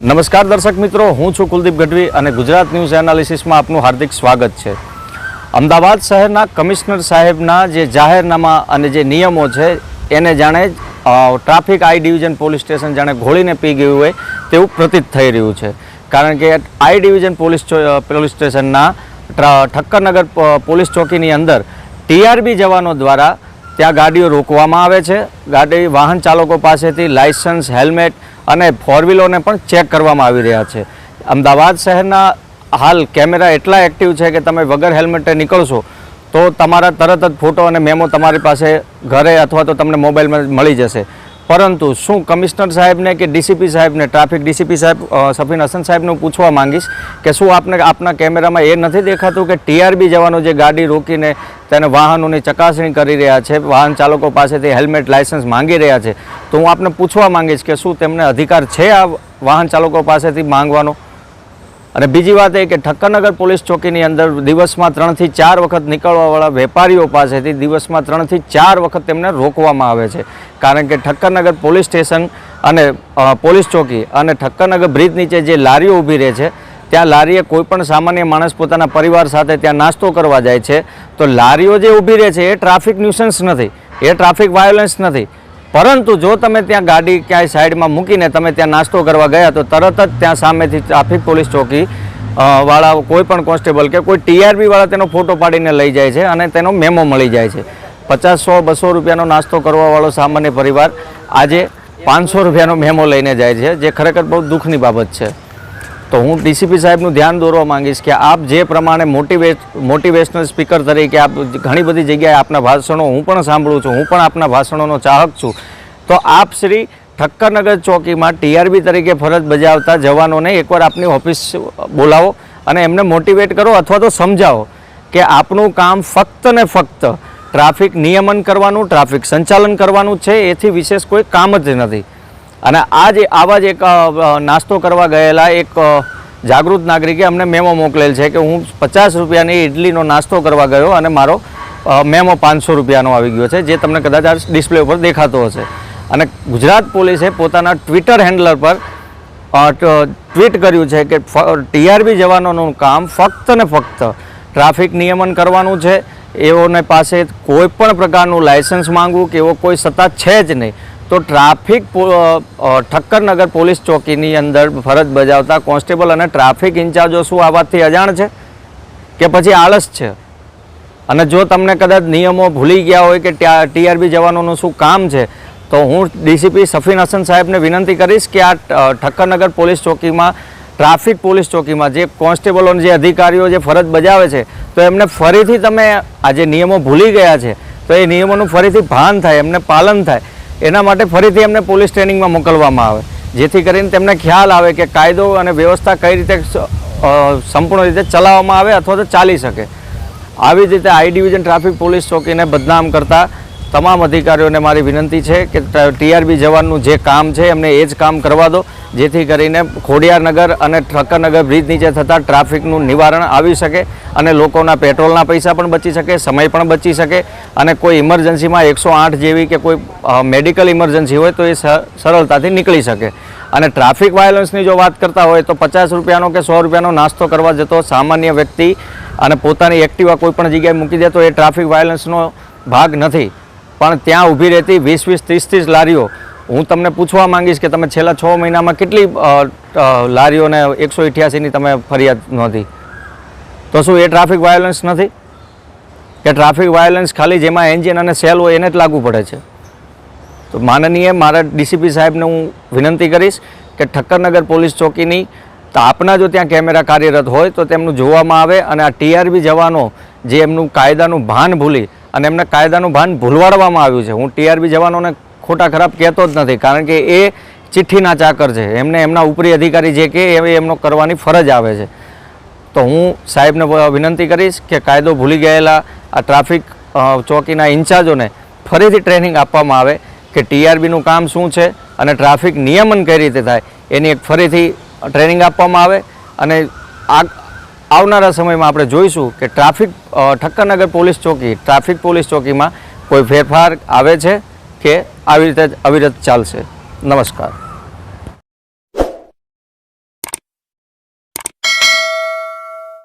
નમસ્કાર દર્શક મિત્રો, હું છું કુલદીપ ગઢવી અને ગુજરાત ન્યૂઝ એનાલિસિસમાં આપનું હાર્દિક સ્વાગત છે. અમદાવાદ શહેરના કમિશનર સાહેબના જે જાહેરનામા અને જે નિયમો છે, એને જાણે traffic I division police station જાણે ઘોળીને પી ગયું હોય તેવું પ્રતીત થઈ રહ્યું છે. કારણ કે આઈ ડિવિઝન પોલીસ પોલીસ સ્ટેશનના ઠક્કરનગર પોલીસ ચોકીની અંદર ટીઆરબી જવાનો દ્વારા ત્યાં ગાડીઓ રોકવામાં આવે છે. ગાડી વાહન ચાલકો પાસેથી લાઇસન્સ હેલ્મેટ અને ફોર વ્હીલોને પણ ચેક કરવામાં આવી રહ્યા છે. અમદાવાદ શહેરના હાલ કેમેરા એટલા એક્ટિવ છે કે તમે વગર હેલ્મેટે નીકળશો, તો તમારા તરત જ ફોટો અને મેમો તમારી પાસે ઘરે અથવા તો તમને મોબાઈલમાં મળી જશે. પરંતુ શું કમિશનર સાહેબને કે ડીસીપી સાહેબને, ટ્રાફિક ડીસીપી સાહેબ સફીન હસન સાહેબને પૂછવા માંગીશ કે શું આપને, આપના કેમેરામાં એ નથી દેખાતું કે ટીઆરબી જવાનો જે ગાડી રોકીને તેને વાહનોની ચકાસણી કરી રહ્યા છે. વાહન ચાલકો પાસેથી હેલ્મેટ, લાયસન્સ માંગી રહ્યા છે. તો હું આપને પૂછવા માંગીશ કે શું તેમને અધિકાર છે આ વાહન ચાલકો પાસેથી માંગવાનો? અને બીજી વાત એ કે ઠક્કરનગર પોલીસ ચોકીની અંદર દિવસમાં ત્રણથી ચાર વખત નીકળવાવાળા વેપારીઓ પાસેથી દિવસમાં ત્રણથી ચાર વખત તેમને રોકવામાં આવે છે. કારણ કે ઠક્કરનગર પોલીસ સ્ટેશન અને પોલીસ ચોકી અને ઠક્કરનગર બ્રિજ નીચે જે લારીઓ ઊભી રહે છે ત્યાં લારીએ કોઈ પણ સામાન્ય માણસ પોતાના પરિવાર સાથે ત્યાં નાસ્તો કરવા જાય છે. તો લારીઓ જે ઊભી રહે છે, એ ટ્રાફિક ન્યુસન્સ નથી, એ ટ્રાફિક વાયોલન્સ નથી. પરંતુ જો તમે ત્યાં ગાડી ક્યાંય સાઈડમાં મૂકીને તમે ત્યાં નાસ્તો કરવા ગયા, તો તરત જ ત્યાં સામેથી ટ્રાફિક પોલીસ ચોકી વાળા કોઈ પણ કોન્સ્ટેબલ કે કોઈ ટીઆરબી વાળા તેનો ફોટો પાડીને લઈ જાય છે અને તેનો મેમો મળી જાય છે. પચાસ સો, બસો રૂપિયાનો નાસ્તો કરવાવાળો સામાન્ય પરિવાર આજે પાંચસો રૂપિયાનો મેમો લઈને જાય છે, જે ખરેખર બહુ દુઃખની બાબત છે. તો હું ડીસીપી સાહેબનું ધ્યાન દોરવા માંગીશ કે આપ જે પ્રમાણે મોટિવેટ મોટિવેશનલ સ્પીકર તરીકે આપ ઘણી બધી જગ્યાએ આપના ભાષણો હું પણ સાંભળું છું, હું પણ આપના ભાષણોનો ચાહક છું. તો આપ શ્રી ઠક્કરનગર ચોકીમાં ટીઆરબી તરીકે ફરજ બજાવતા જવાનોને એકવાર આપની ઓફિસ બોલાવો અને એમને મોટિવેટ કરો અથવા તો સમજાવો કે આપનું કામ ફક્ત ને ફક્ત ટ્રાફિક નિયમન કરવાનું, ટ્રાફિક સંચાલન કરવાનું છે, એથી વિશેષ કોઈ કામ જ નથી. અને આ જ આવા જ એક નાસ્તો કરવા ગયેલા એક જાગૃત નાગરિકે અમને મેમો મોકલેલ છે કે હું પચાસ રૂપિયાની ઇડલીનો નાસ્તો કરવા ગયો અને મારો મેમો પાંચસો રૂપિયાનો આવી ગયો છે, જે તમને કદાચ આ ડિસ્પ્લે ઉપર દેખાતો હશે. અને ગુજરાત પોલીસે પોતાના ટ્વિટર હેન્ડલર પર ટ્વીટ કર્યું છે કે ટીઆરબી જવાનોનું કામ ફક્ત ને ફક્ત ટ્રાફિક નિયમન કરવાનું છે. એઓને પાસે કોઈ પણ પ્રકારનું લાયસન્સ માંગવું કે એવો કોઈ સત્તા છે જ નહીં. તો ટ્રાફિક ઠક્કરનગર પોલીસ ચોકીની અંદર ફરજ બજાવતા કોન્સ્ટેબલ અને ટ્રાફિક ઇન્ચાર્જો શું આ વાતથી અજાણ છે? કે પછી આળસ છે? અને જો તમને કદાચ નિયમો ભૂલી ગયા હોય કે ટીઆરબી જવાનોનું શું કામ છે, તો હું ડીસીપી સફીન હસન સાહેબને વિનંતી કરીશ કે આ ઠક્કરનગર પોલીસ ચોકીમાં, ટ્રાફિક પોલીસ ચોકીમાં જે કોન્સ્ટેબલો જે અધિકારીઓ જે ફરજ બજાવે છે, તો એમને ફરીથી તમે આ જે નિયમો ભૂલી ગયા છે, તો એ નિયમોનું ફરીથી ભાન થાય, એમને પાલન થાય. એના માટે ફરીથી એમને પોલીસ ટ્રેનિંગમાં મોકલવામાં આવે. જેથી કરીને તેમને ખ્યાલ આવે કે કાયદો અને વ્યવસ્થા કઈ રીતે સંપૂર્ણ રીતે ચલાવવામાં આવે અથવા તો ચાલી શકે. આવી જ રીતે આઈ ડિવિઝન ટ્રાફિક પોલીસ ચોકીને બદનામ કરતા તમામ અધિકારીઓને મારી વિનંતી છે કે ટીઆરબી જવાનનું જે કામ છે, એમને એ જ કામ કરવા દો, જેથી કરીને ખોડિયારનગર અને ઠક્કરનગર બ્રિજ નીચે થતાં ટ્રાફિકનું નિવારણ આવી શકે અને લોકોના પેટ્રોલના પૈસા પણ બચી શકે, સમય પણ બચી શકે અને કોઈ ઇમરજન્સીમાં એકસો આઠ જેવી કે કોઈ મેડિકલ ઇમરજન્સી હોય તો એ સરળતાથી નીકળી શકે. અને ટ્રાફિક વાયોલન્સની જો વાત કરતા હોય તો પચાસ રૂપિયાનો કે સો રૂપિયાનો નાસ્તો કરવા જતો સામાન્ય વ્યક્તિ અને પોતાની એક્ટિવા કોઈ પણ જગ્યાએ મૂકી દે તો એ ટ્રાફિક વાયોલન્સનો ભાગ નથી. પણ ત્યાં ઊભી રહેતી વીસ વીસ ત્રીસ ત્રીસ લારીઓ. હું તમને પૂછવા માંગીશ કે તમે છેલ્લા છ મહિનામાં કેટલી લારીઓને એકસો અઠ્યાસીની તમે ફરિયાદ નોંધી? તો શું એ ટ્રાફિક વાયોલન્સ નથી? કે ટ્રાફિક વાયોલન્સ ખાલી જેમાં એન્જિન અને સેલ હોય એને જ લાગુ પડે છે? તો માનનીય મારા ડીસીપી સાહેબને હું વિનંતી કરીશ કે ઠક્કરનગર પોલીસ ચોકીની, તો આપના જો ત્યાં કેમેરા કાર્યરત હોય તો તેમનું જોવામાં આવે અને આ ટીઆરબી જવાનો જે એમનું કાયદાનું ભાન ભૂલી અને એમને કાયદાનું ભાન ભૂલવાડવામાં આવ્યું છે. હું ટીઆરબી જવાનોને ખોટા ખરાબ કહેતો જ નથી, કારણ કે એ ચિઠ્ઠીના ચાકર છે. એમને એમના ઉપરી અધિકારી જે કે એ એમનો કરવાની ફરજ આવે છે. તો હું સાહેબને વિનંતી કરીશ કે કાયદો ભૂલી ગયેલા આ ટ્રાફિક ચોકીના ઇન્ચાર્જોને ફરીથી ટ્રેનિંગ આપવામાં આવે કે ટીઆરબીનું કામ શું છે અને ટ્રાફિક નિયમન કઈ રીતે થાય, એની એક ફરીથી ટ્રેનિંગ આપવામાં આવે અને આ આવનારા સમયમાં આપણે જોઈશું કે ટ્રાફિક ઠક્કરનગર પોલીસ ચોકી, ટ્રાફિક પોલીસ ચોકીમાં કોઈ ફેરફાર આવે છે કે આવી રીતે અવિરત ચાલશે? નમસ્કાર.